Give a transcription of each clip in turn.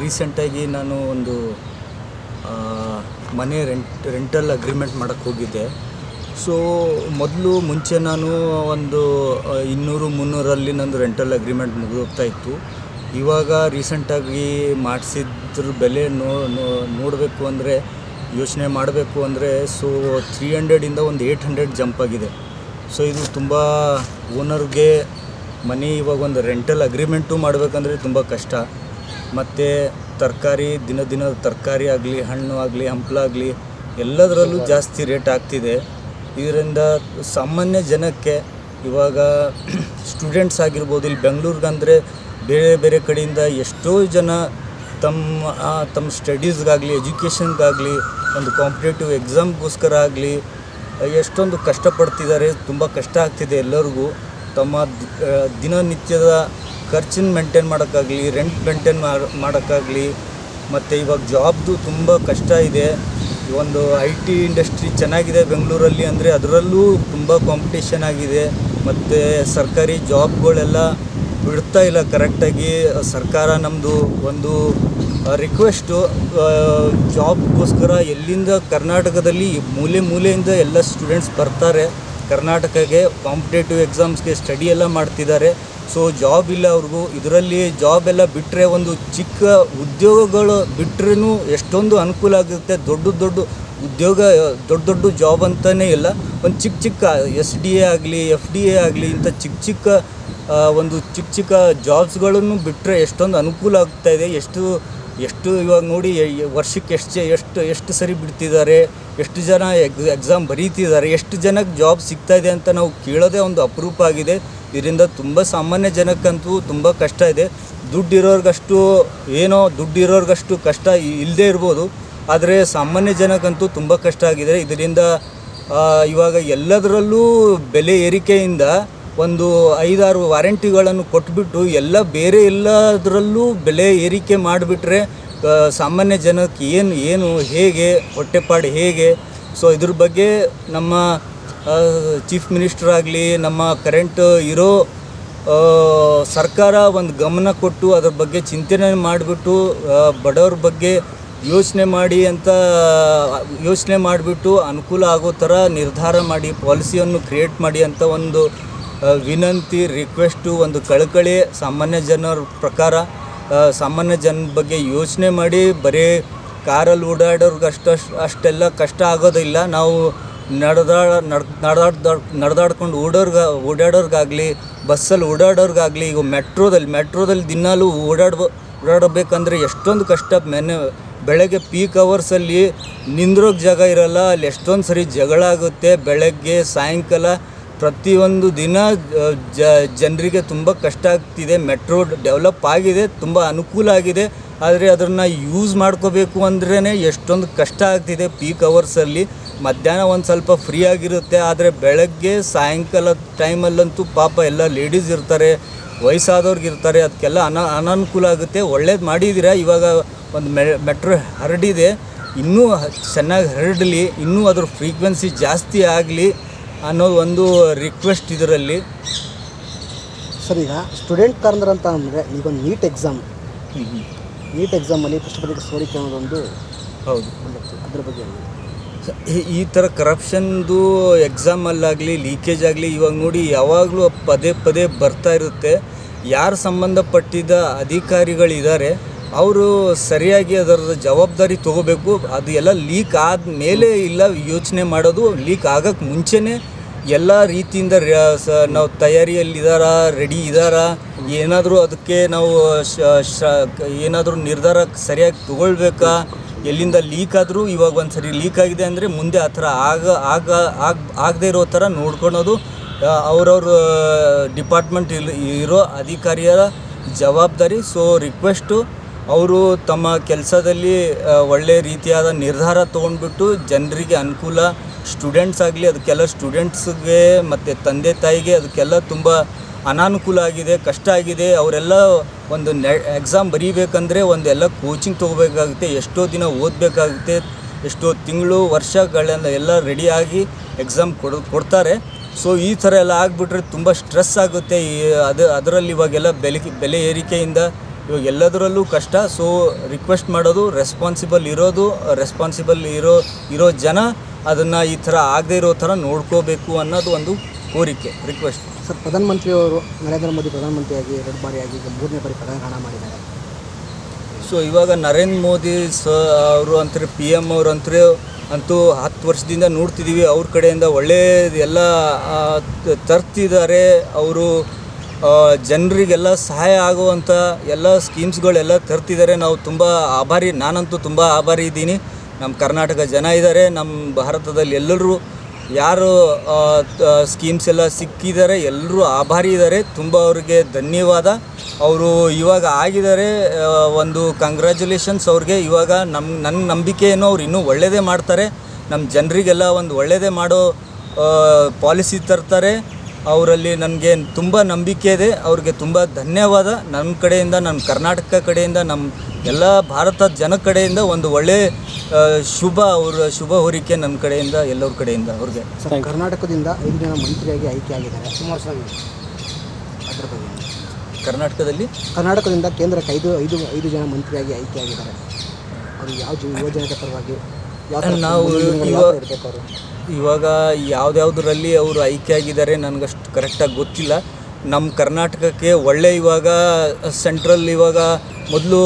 ರೀಸೆಂಟಾಗಿ ನಾನು ಒಂದು ಮನೆ ರೆಂಟ್, ರೆಂಟಲ್ ಅಗ್ರಿಮೆಂಟ್ ಮಾಡೋಕ್ಕೆ ಹೋಗಿದ್ದೆ. ಸೊ, ಮೊದಲು ಮುಂಚೆ ನಾನು ಒಂದು ಇನ್ನೂರು ಮುನ್ನೂರಲ್ಲಿ ನಂದು ರೆಂಟಲ್ ಅಗ್ರಿಮೆಂಟ್ ಮುಗಿದೋಗ್ತಾ ಇತ್ತು. ಇವಾಗ ರೀಸೆಂಟಾಗಿ ಮಾಡಿಸಿದ್ರ ಬೆಲೆ ನೋ- ನೋಡಬೇಕು ಅಂದರೆ, ಯೋಚನೆ ಮಾಡಬೇಕು ಅಂದರೆ, ಸೊ ತ್ರೀ ಹಂಡ್ರೆಡಿಂದ ಒಂದು ಏಯ್ಟ್ ಹಂಡ್ರೆಡ್ ಜಂಪ್ ಆಗಿದೆ. ಸೊ, ಇದು ತುಂಬ ಓನರ್ಗೆ ಮನೆ ಇವಾಗ ಒಂದು ರೆಂಟಲ್ ಅಗ್ರಿಮೆಂಟು ಮಾಡಬೇಕಂದ್ರೆ ತುಂಬ ಕಷ್ಟ. ಮತ್ತು ತರಕಾರಿ, ದಿನ ದಿನ ತರಕಾರಿ ಆಗಲಿ, ಹಣ್ಣು ಆಗಲಿ, ಹಂಪ್ಲು ಆಗಲಿ, ಎಲ್ಲದರಲ್ಲೂ ಜಾಸ್ತಿ ರೇಟ್ ಆಗ್ತಿದೆ. ಇದರಿಂದ ಸಾಮಾನ್ಯ ಜನಕ್ಕೆ ಇವಾಗ ಸ್ಟೂಡೆಂಟ್ಸ್ ಆಗಿರ್ಬೋದು, ಇಲ್ಲಿ ಬೆಂಗಳೂರಿಗಂದರೆ ಬೇರೆ ಬೇರೆ ಕಡೆಯಿಂದ ಎಷ್ಟೋ ಜನ ತಮ್ಮ ತಮ್ಮ ಸ್ಟಡೀಸ್ಗಾಗಲಿ ಎಜುಕೇಷನ್ಗಾಗಲಿ ಒಂದು ಕಾಂಪಿಟೇಟಿವ್ ಎಕ್ಸಾಮ್ಗೋಸ್ಕರ ಆಗಲಿ, ಎಷ್ಟೊಂದು ಕಷ್ಟಪಡ್ತಿದ್ದಾರೆ, ತುಂಬ ಕಷ್ಟ ಆಗ್ತಿದೆ ಎಲ್ಲರಿಗೂ. ತಮ್ಮ ದಿನನಿತ್ಯದ ಖರ್ಚನ್ನು ಮೇಂಟೈನ್ ಮಾಡೋಕ್ಕಾಗಲಿ ರೆಂಟ್ ಮೇಂಟೈನ್ ಮಾಡೋಕ್ಕಾಗಲಿ, ಮತ್ತು ಇವಾಗ ಜಾಬ್ದು ತುಂಬ ಕಷ್ಟ ಇದೆ. ಒಂದು ಐ ಟಿ ಇಂಡಸ್ಟ್ರಿ ಚೆನ್ನಾಗಿದೆ ಬೆಂಗಳೂರಲ್ಲಿ ಅಂದರೆ ಅದರಲ್ಲೂ ತುಂಬ ಕಾಂಪಿಟೇಷನ್ ಆಗಿದೆ. ಮತ್ತು ಸರ್ಕಾರಿ ಜಾಬ್ಗಳೆಲ್ಲ ಬಿಡ್ತಾ ಇಲ್ಲ ಕರೆಕ್ಟಾಗಿ. ಸರ್ಕಾರ ನಮ್ಮದು ಒಂದು ರಿಕ್ವೆಸ್ಟು ಜಾಬ್ಗೋಸ್ಕರ ಎಲ್ಲಿಂದ ಕರ್ನಾಟಕದಲ್ಲಿ ಮೂಲೆ ಮೂಲೆಯಿಂದ ಎಲ್ಲ ಸ್ಟೂಡೆಂಟ್ಸ್ ಬರ್ತಾರೆ. ಕರ್ನಾಟಕಕ್ಕೆ ಕಾಂಪಿಟೇಟಿವ್ ಎಕ್ಸಾಮ್ಸ್ಗೆ ಸ್ಟಡಿ ಎಲ್ಲ ಮಾಡ್ತಿದ್ದಾರೆ. ಸೊ ಜಾಬ್ ಇಲ್ಲ ಅವ್ರಿಗೂ. ಇದರಲ್ಲಿ ಜಾಬ್ ಎಲ್ಲ ಬಿಟ್ಟರೆ ಒಂದು ಚಿಕ್ಕ ಉದ್ಯೋಗಗಳು ಬಿಟ್ರೂ ಎಷ್ಟೊಂದು ಅನುಕೂಲ ಆಗುತ್ತೆ. ದೊಡ್ಡ ದೊಡ್ಡ ಉದ್ಯೋಗ, ದೊಡ್ಡ ದೊಡ್ಡ ಜಾಬ್ ಅಂತಲೇ ಇಲ್ಲ. ಒಂದು ಚಿಕ್ಕ ಚಿಕ್ಕ ಎಸ್ ಡಿ ಎ ಆಗಲಿ ಎಫ್ ಡಿ ಎ ಆಗಲಿ, ಇಂಥ ಚಿಕ್ಕ ಚಿಕ್ಕ ಒಂದು ಚಿಕ್ಕ ಚಿಕ್ಕ ಜಾಬ್ಸ್ಗಳನ್ನು ಬಿಟ್ಟರೆ ಎಷ್ಟೊಂದು ಅನುಕೂಲ ಆಗ್ತಾ ಇದೆ. ಎಷ್ಟು ಎಷ್ಟು ಇವಾಗ ನೋಡಿ ವರ್ಷಕ್ಕೆ ಎಷ್ಟು ಎಷ್ಟು ಎಷ್ಟು ಸರಿ ಬಿಡ್ತಿದ್ದಾರೆ. ಎಷ್ಟು ಜನ ಎಕ್ಸಾಮ್ ಬರೀತಿದ್ದಾರೆ. ಎಷ್ಟು ಜನಕ್ಕೆ ಜಾಬ್ ಸಿಗ್ತಾ ಇದೆ ಅಂತ ನಾವು ಕೇಳೋದೇ ಒಂದು ಅಪರೂಪ ಆಗಿದೆ. ಇದರಿಂದ ತುಂಬ ಸಾಮಾನ್ಯ ಜನಕ್ಕಂತೂ ತುಂಬ ಕಷ್ಟ ಇದೆ. ದುಡ್ಡು ಇರೋರ್ಗಷ್ಟು ಏನೋ ದುಡ್ಡು ಇರೋರ್ಗಷ್ಟು ಕಷ್ಟ ಇಲ್ಲದೇ ಇರ್ಬೋದು. ಆದರೆ ಸಾಮಾನ್ಯ ಜನಕ್ಕಂತೂ ತುಂಬ ಕಷ್ಟ ಆಗಿದೆ. ಇದರಿಂದ ಇವಾಗ ಎಲ್ಲದರಲ್ಲೂ ಬೆಲೆ ಏರಿಕೆಯಿಂದ ಒಂದು ಐದಾರು ವಾರಂಟಿಗಳನ್ನು ಕೊಟ್ಬಿಟ್ಟು ಎಲ್ಲ ಬೇರೆ ಎಲ್ಲದರಲ್ಲೂ ಬೆಲೆ ಏರಿಕೆ ಮಾಡಿಬಿಟ್ರೆ ಸಾಮಾನ್ಯ ಜನಕ್ಕೆ ಏನು ಏನು ಹೇಗೆ, ಹೊಟ್ಟೆಪಾಡು ಹೇಗೆ. ಸೊ ಇದ್ರ ಬಗ್ಗೆ ನಮ್ಮ ಚೀಫ್ ಮಿನಿಸ್ಟರ್ ಆಗಲಿ, ನಮ್ಮ ಕರೆಂಟ್ ಇರೋ ಸರ್ಕಾರ ಒಂದು ಗಮನ ಕೊಟ್ಟು ಅದ್ರ ಬಗ್ಗೆ ಚಿಂತನೆ ಮಾಡಿಬಿಟ್ಟು ಬಡವ್ರ ಬಗ್ಗೆ ಯೋಚನೆ ಮಾಡಿ ಅಂತ, ಯೋಚನೆ ಮಾಡಿಬಿಟ್ಟು ಅನುಕೂಲ ಆಗೋ ಥರ ನಿರ್ಧಾರ ಮಾಡಿ ಪಾಲಿಸಿಯನ್ನು ಕ್ರಿಯೇಟ್ ಮಾಡಿ ಅಂತ ಒಂದು ವಿನಂತಿ ರಿಕ್ವೆಸ್ಟು ಒಂದು ಕಳಕಳಿ ಸಾಮಾನ್ಯ ಜನರ ಪ್ರಕಾರ ಸಾಮಾನ್ಯ ಜನ ಬಗ್ಗೆ ಯೋಚನೆ ಮಾಡಿ, ಬರೀ ಕಾರಲ್ಲಿ ಓಡಾಡೋರ್ಗೆ ಅಷ್ಟು ಅಷ್ಟೆಲ್ಲ ಕಷ್ಟ ಆಗೋದಿಲ್ಲ. ನಾವು ನಡೆದಾಡ ನಡ್, ನಡೆದಾಡ್ ನಡೆದಾಡ್ಕೊಂಡು ಓಡೋರ್ಗ, ಓಡಾಡೋರ್ಗಾಗಲಿ, ಬಸ್ಸಲ್ಲಿ ಓಡಾಡೋರ್ಗಾಗಲಿ, ಈಗ ಮೆಟ್ರೋದಲ್ಲಿ ಮೆಟ್ರೋದಲ್ಲಿ ದಿನಾಲೂ ಓಡಾಡ್ಬೋ, ಓಡಾಡಬೇಕಂದ್ರೆ ಎಷ್ಟೊಂದು ಕಷ್ಟ. ಮೆನೆ, ಬೆಳಗ್ಗೆ ಪೀಕ್ ಅವರ್ಸಲ್ಲಿ ನಿಂದ್ರೋಕೆ ಜಾಗ ಇರಲ್ಲ, ಅಲ್ಲಿ ಎಷ್ಟೊಂದು ಸರಿ ಜಗಳ ಆಗುತ್ತೆ. ಬೆಳಗ್ಗೆ, ಸಾಯಂಕಾಲ ಪ್ರತಿಯೊಂದು ದಿನ ಜ, ಜನರಿಗೆ ತುಂಬ ಕಷ್ಟ ಆಗ್ತಿದೆ. ಮೆಟ್ರೋ ಡೆವಲಪ್ ಆಗಿದೆ, ತುಂಬ ಅನುಕೂಲ ಆಗಿದೆ. ಆದರೆ ಅದನ್ನು ಯೂಸ್ ಮಾಡ್ಕೋಬೇಕು ಅಂದ್ರೇ ಎಷ್ಟೊಂದು ಕಷ್ಟ ಆಗ್ತಿದೆ ಪೀಕ್ ಅವರ್ಸಲ್ಲಿ ಮಧ್ಯಾಹ್ನ ಒಂದು ಸ್ವಲ್ಪ ಫ್ರೀ ಆಗಿರುತ್ತೆ ಆದರೆ ಬೆಳಗ್ಗೆ ಸಾಯಂಕಾಲ ಟೈಮಲ್ಲಂತೂ ಪಾಪ ಎಲ್ಲ ಲೇಡೀಸ್ ಇರ್ತಾರೆ ವಯಸ್ಸಾದವ್ರಿಗೆ ಇರ್ತಾರೆ ಅದಕ್ಕೆಲ್ಲ ಅನ ಅನಾನುಕೂಲ ಆಗುತ್ತೆ. ಒಳ್ಳೇದು ಮಾಡಿದ್ದೀರಾ ಇವಾಗ ಒಂದು ಮೆ ಮೆಟ್ರೋ ಹರಡಿದೆ. ಇನ್ನೂ ಚೆನ್ನಾಗಿ ಹರಡಲಿ ಇನ್ನೂ ಅದ್ರ ಫ್ರೀಕ್ವೆನ್ಸಿ ಜಾಸ್ತಿ ಆಗಲಿ ಅನ್ನೋದು ಒಂದು ರಿಕ್ವೆಸ್ಟ್ ಇದರಲ್ಲಿ. ಸರ್ ಈಗ ಸ್ಟೂಡೆಂಟ್ ಕಾರ್ನರ್ ಅಂತ ಅಂದರೆ ಈಗೊಂದು ನೀಟ್ ಎಕ್ಸಾಮ್ ನೀಟ್ ಎಕ್ಸಾಮಲ್ಲಿ ಪ್ರಶ್ನೆ ಪತ್ರಿಕೆ ಸೋರಿಕೆ ಅನ್ನೋದೊಂದು ಹೌದು. ಅದ್ರ ಬಗ್ಗೆ ಈ- ಥರ ಕರಪ್ಷನ್ದು ಎಕ್ಸಾಮಲ್ಲಾಗಲಿ ಲೀಕೇಜ್ ಆಗಲಿ, ಇವಾಗ ನೋಡಿ ಯಾವಾಗಲೂ ಪದೇ ಪದೇ ಬರ್ತಾ ಇರುತ್ತೆ. ಯಾರು ಸಂಬಂಧಪಟ್ಟಿದ್ದ ಅಧಿಕಾರಿಗಳಿದ್ದಾರೆ ಅವರು ಸರಿಯಾಗಿ ಅದರ ಜವಾಬ್ದಾರಿ ತಗೋಬೇಕು. ಅದು ಎಲ್ಲ ಲೀಕ್ ಆದ ಮೇಲೆ ಇಲ್ಲ ಯೋಚನೆ ಮಾಡೋದು ಲೀಕ್ ಆಗೋಕ್ಕೆ ಮುಂಚೆನೇ ಎಲ್ಲ ರೀತಿಯಿಂದ ನಾವು ತಯಾರಿಯಲ್ಲಿದ್ದಾರಾ ರೆಡಿ ಇದ್ದಾರಾ ಏನಾದರೂ ಅದಕ್ಕೆ ನಾವು ಶ, ಏನಾದರೂ ನಿರ್ಧಾರ ಸರಿಯಾಗಿ ತಗೊಳ್ಬೇಕಾ? ಎಲ್ಲಿಂದ ಲೀಕ್ ಆದರೂ ಇವಾಗ ಒಂದು ಸರಿ ಲೀಕ್ ಆಗಿದೆ ಅಂದರೆ ಮುಂದೆ ಆ ಥರ ಆಗ ಆಗ ಆಗ, ಆಗದೇ ಇರೋ ಥರ ನೋಡ್ಕೊಳೋದು. ಅವ್ರವ್ರ ಡಿಪಾರ್ಟ್ಮೆಂಟ್ ಇರೋ ಅಧಿಕಾರಿಯರ ಜವಾಬ್ದಾರಿ. ಸೊ ರಿಕ್ವೆಸ್ಟು ಅವರು ತಮ್ಮ ಕೆಲಸದಲ್ಲಿ ಒಳ್ಳೆ ರೀತಿಯಾದ ನಿರ್ಧಾರ ತೊಗೊಂಡ್ಬಿಟ್ಟು ಜನರಿಗೆ ಅನುಕೂಲ ಸ್ಟೂಡೆಂಟ್ಸ್ ಆಗಲಿ ಅದಕ್ಕೆಲ್ಲ ಸ್ಟೂಡೆಂಟ್ಸ್ಗೆ ಮತ್ತು ತಂದೆ ತಾಯಿಗೆ, ಅದಕ್ಕೆಲ್ಲ ತುಂಬ ಅನಾನುಕೂಲ ಆಗಿದೆ, ಕಷ್ಟ ಆಗಿದೆ. ಅವರೆಲ್ಲ ಒಂದು ನೆ ಎಕ್ಸಾಮ್ ಬರೀಬೇಕಂದ್ರೆ ಒಂದೆಲ್ಲ ಕೋಚಿಂಗ್ ತೊಗೋಬೇಕಾಗುತ್ತೆ, ಎಷ್ಟೋ ದಿನ ಓದಬೇಕಾಗುತ್ತೆ, ಎಷ್ಟೋ ತಿಂಗಳು, ವರ್ಷಗಳೆಲ್ಲ ಎಲ್ಲ ರೆಡಿಯಾಗಿ ಎಕ್ಸಾಮ್ ಕೊಡ, ಕೊಡ್ತಾರೆ. ಸೊ ಈ ಥರ ಎಲ್ಲ ಆಗಿಬಿಟ್ರೆ ತುಂಬ ಸ್ಟ್ರೆಸ್ ಆಗುತ್ತೆ. ಈ ಅದು, ಅದರಲ್ಲಿ ಇವಾಗೆಲ್ಲ ಬೆಲೆ ಬೆಲೆ ಏರಿಕೆಯಿಂದ ಇವಾಗ ಎಲ್ಲದರಲ್ಲೂ ಕಷ್ಟ. ಸೊ ರಿಕ್ವೆಸ್ಟ್ ಮಾಡೋದು ರೆಸ್ಪಾನ್ಸಿಬಲ್ ಇರೋದು ರೆಸ್ಪಾನ್ಸಿಬಲ್ ಇರೋ ಇರೋ ಜನ ಅದನ್ನು ಈ ಥರ ಆಗದೇ ಇರೋ ಥರ ನೋಡ್ಕೋಬೇಕು ಅನ್ನೋದು ಒಂದು ಕೋರಿಕೆ ರಿಕ್ವೆಸ್ಟ್ ಸರ್ ಪ್ರಧಾನಮಂತ್ರಿಯವರು ನರೇಂದ್ರ ಮೋದಿ ಪ್ರಧಾನಮಂತ್ರಿಯಾಗಿ ಎರಡು ಬಾರಿಯಾಗಿ ಈಗ ಮೂರನೇ ಬಾರಿ ಪ್ರಧಾನ ಮಾಡಿದ್ದಾರೆ. ಸೊ ಇವಾಗ ನರೇಂದ್ರ ಮೋದಿ ಸ ಅವರು ಅಂತಾರೆ ಪಿ ಎಂ ಅವರು ಅಂತಾರೆ ಅಂತೂ ಹತ್ತು ವರ್ಷದಿಂದ ನೋಡ್ತಿದ್ದೀವಿ ಅವ್ರ ಕಡೆಯಿಂದ ಒಳ್ಳೆಯ ಎಲ್ಲ ತರ್ತಿದ್ದಾರೆ. ಅವರು ಜನರಿಗೆಲ್ಲ ಸಹಾಯ ಆಗುವಂಥ ಎಲ್ಲ ಸ್ಕೀಮ್ಸ್ಗಳೆಲ್ಲ ತರ್ತಿದ್ದಾರೆ. ನಾವು ತುಂಬ ಆಭಾರಿ ನಾನಂತೂ ತುಂಬ ಆಭಾರಿ ಇದ್ದೀನಿ. ನಮ್ಮ ಕರ್ನಾಟಕ ಜನ ಇದ್ದಾರೆ. ನಮ್ಮ ಭಾರತದಲ್ಲಿ ಎಲ್ಲರೂ ಯಾರು ಸ್ಕೀಮ್ಸ್ ಎಲ್ಲ ಸಿಕ್ಕಿದ್ದಾರೆ ಎಲ್ಲರೂ ಆಭಾರಿ ಇದ್ದಾರೆ. ತುಂಬ ಅವ್ರಿಗೆ ಧನ್ಯವಾದ. ಅವರು ಇವಾಗ ಆಗಿದ್ದಾರೆ ಒಂದು ಕಂಗ್ರ್ಯಾಚುಲೇಷನ್ಸ್ ಅವ್ರಿಗೆ. ಇವಾಗ ನಮ್ಮ ನನ್ನ ನಂಬಿಕೆ ಏನೋ ಅವ್ರು ಇನ್ನೂ ಒಳ್ಳೆಯದೇ ಮಾಡ್ತಾರೆ. ನಮ್ಮ ಜನರಿಗೆಲ್ಲ ಒಂದು ಒಳ್ಳೆಯದೇ ಮಾಡೋ ಪಾಲಿಸಿ ತರ್ತಾರೆ. ಅವರಲ್ಲಿ ನನಗೆ ತುಂಬ ನಂಬಿಕೆ ಇದೆ. ಅವ್ರಿಗೆ ತುಂಬ ಧನ್ಯವಾದ. ನಮ್ಮ ಕಡೆಯಿಂದ ನಮ್ಮ ಕರ್ನಾಟಕ ಕಡೆಯಿಂದ ನಮ್ಮ ಎಲ್ಲ ಭಾರತದ ಜನ ಕಡೆಯಿಂದ ಒಂದು ಒಳ್ಳೆ ಆ, ಶುಭ ಅವರ ಶುಭ ಹೋರಿಕೆ ನನ್ನ ಕಡೆಯಿಂದ ಎಲ್ಲರ ಕಡೆಯಿಂದ ಅವ್ರಿಗೆ. ಸರ್ ಕರ್ನಾಟಕದಿಂದ ಐದು ಜನ ಮಂತ್ರಿಯಾಗಿ ಆಯ್ಕೆ ಆಗಿದ್ದಾರೆ. ಕುಮಾರಸ್ವಾಮಿ ಅದ್ರ ಬಗ್ಗೆ. ಕರ್ನಾಟಕದಲ್ಲಿ? ಕರ್ನಾಟಕದಿಂದ ಕೇಂದ್ರಕ್ಕೆ ಐದು ಐದು ಐದು ಜನ ಮಂತ್ರಿಯಾಗಿ ಆಯ್ಕೆ ಆಗಿದ್ದಾರೆ. ಅವರು ಯಾವ ಯೋಜನೆ ಪರವಾಗಿ ನಾವು ಇವಾಗ ಇವಾಗ ಯಾವ್ದ್ಯಾವ್ದರಲ್ಲಿ ಅವರು ಆಯ್ಕೆ ಆಗಿದ್ದಾರೆ ನನಗಷ್ಟು ಕರೆಕ್ಟಾಗಿ ಗೊತ್ತಿಲ್ಲ. ನಮ್ಮ ಕರ್ನಾಟಕಕ್ಕೆ ಒಳ್ಳೆ ಇವಾಗ ಸೆಂಟ್ರಲ್ ಇವಾಗ ಮೊದಲು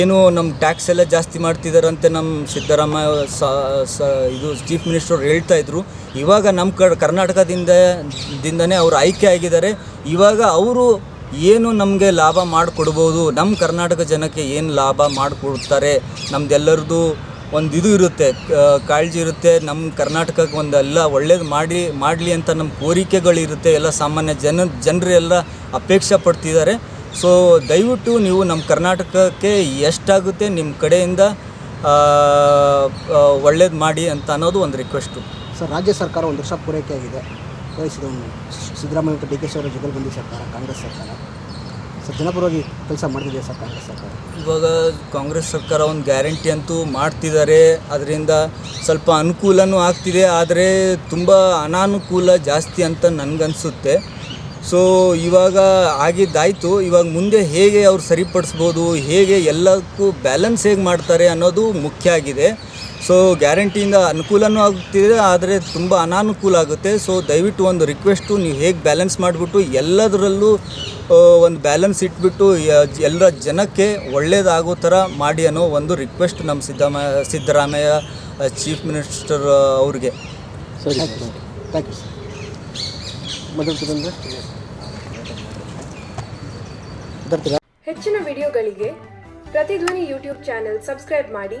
ಏನು ನಮ್ಮ ಟ್ಯಾಕ್ಸ್ ಎಲ್ಲ ಜಾಸ್ತಿ ಮಾಡ್ತಿದ್ದಾರಂತೆ ನಮ್ಮ ಸಿದ್ದರಾಮಯ್ಯ ಇದು ಚೀಫ್ ಮಿನಿಸ್ಟರ್ ಹೇಳ್ತಾ ಇದ್ರು. ಇವಾಗ ನಮ್ಮ ಕ ಕರ್ನಾಟಕದಿಂದ ದಿಂದನೇ ಅವರು ಆಯ್ಕೆ ಆಗಿದ್ದಾರೆ. ಇವಾಗ ಅವರು ಏನು ನಮಗೆ ಲಾಭ ಮಾಡಿಕೊಡ್ಬೋದು. ನಮ್ಮ ಕರ್ನಾಟಕ ಜನಕ್ಕೆ ಏನು ಲಾಭ ಮಾಡಿಕೊಡ್ತಾರೆ. ನಮ್ದೆಲ್ಲರದು ಒಂದು ಇದು ಇರುತ್ತೆ ಕಾಳಜಿ ಇರುತ್ತೆ ನಮ್ಮ ಕರ್ನಾಟಕಕ್ಕೆ ಒಂದೆಲ್ಲ ಒಳ್ಳೇದು ಮಾಡಿ, ಮಾಡಲಿ ಅಂತ ನಮ್ಮ ಕೋರಿಕೆಗಳಿರುತ್ತೆ ಎಲ್ಲ ಸಾಮಾನ್ಯ ಜನ, ಜನರೆಲ್ಲ ಎಲ್ಲ ಅಪೇಕ್ಷೆ ಪಡ್ತಿದ್ದಾರೆ. ಸೊ ದಯವಿಟ್ಟು ನೀವು ನಮ್ಮ ಕರ್ನಾಟಕಕ್ಕೆ ಎಷ್ಟಾಗುತ್ತೆ ನಿಮ್ಮ ಕಡೆಯಿಂದ ಒಳ್ಳೇದು ಮಾಡಿ ಅಂತ ಅನ್ನೋದು ಒಂದು ರಿಕ್ವೆಸ್ಟು ಸರ್ ರಾಜ್ಯ ಸರ್ಕಾರ ಒಂದು ವರ್ಷ ಪೂರೈಕೆ ಆಗಿದೆ ಒಂದು ಸಿದ್ದರಾಮಯ್ಯ ಡಿ ಕೆ ಶಿವರಾಜ್ ಅವರ ಬಂದಿದ್ದ ಸರ್ಕಾರ, ಕಾಂಗ್ರೆಸ್ ಸರ್ಕಾರ. ಸರ್ ಜನಪರವಾಗಿ ಕೆಲಸ ಮಾಡ್ತಿದೆ ಸರ್ ಕಾಂಗ್ರೆಸ್ ಸರ್ಕಾರ? ಇವಾಗ ಕಾಂಗ್ರೆಸ್ ಸರ್ಕಾರ ಒಂದು ಗ್ಯಾರಂಟಿ ಅಂತೂ ಮಾಡ್ತಿದ್ದಾರೆ. ಅದರಿಂದ ಸ್ವಲ್ಪ ಅನುಕೂಲನೂ ಆಗ್ತಿದೆ. ಆದರೆ ತುಂಬ ಅನಾನುಕೂಲ ಜಾಸ್ತಿ ಅಂತ ನನಗನ್ಸುತ್ತೆ. ಸೊ ಇವಾಗ ಆಗಿದ್ದಾಯಿತು. ಇವಾಗ ಮುಂದೆ ಹೇಗೆ ಅವ್ರು ಸರಿಪಡಿಸ್ಬೋದು, ಹೇಗೆ ಎಲ್ಲಕ್ಕೂ ಬ್ಯಾಲೆನ್ಸ್ ಹೇಗೆ ಮಾಡ್ತಾರೆ ಅನ್ನೋದು ಮುಖ್ಯ ಆಗಿದೆ. ಸೊ ಗ್ಯಾರಂಟಿಯಿಂದ ಅನುಕೂಲನೂ ಆಗುತ್ತಿದೆ ಆದರೆ ತುಂಬ ಅನಾನುಕೂಲ ಆಗುತ್ತೆ. ಸೊ ದಯವಿಟ್ಟು ಒಂದು ರಿಕ್ವೆಸ್ಟು ನೀವು ಹೇಗೆ ಬ್ಯಾಲೆನ್ಸ್ ಮಾಡಿಬಿಟ್ಟು ಎಲ್ಲದರಲ್ಲೂ ಒಂದು ಬ್ಯಾಲೆನ್ಸ್ ಇಟ್ಬಿಟ್ಟು ಎಲ್ಲರ ಎಲ್ಲ ಜನಕ್ಕೆ ಒಳ್ಳೇದಾಗೋ ಥರ ಮಾಡಿ ಅನ್ನೋ ಒಂದು ರಿಕ್ವೆಸ್ಟ್ ನಮ್ಮ ಸಿದ್ದರಾಮಯ್ಯ ಸಿದ್ದರಾಮಯ್ಯ ಚೀಫ್ ಮಿನಿಸ್ಟರ್ ಅವ್ರಿಗೆ. ಥ್ಯಾಂಕ್ ಯು ಹೆಚ್ಚಿನ ವಿಡಿಯೋಗಳಿಗೆ ಪ್ರತಿಧ್ವನಿ ಯೂಟ್ಯೂಬ್ ಚಾನೆಲ್ ಸಬ್ಸ್ಕ್ರೈಬ್ ಮಾಡಿ.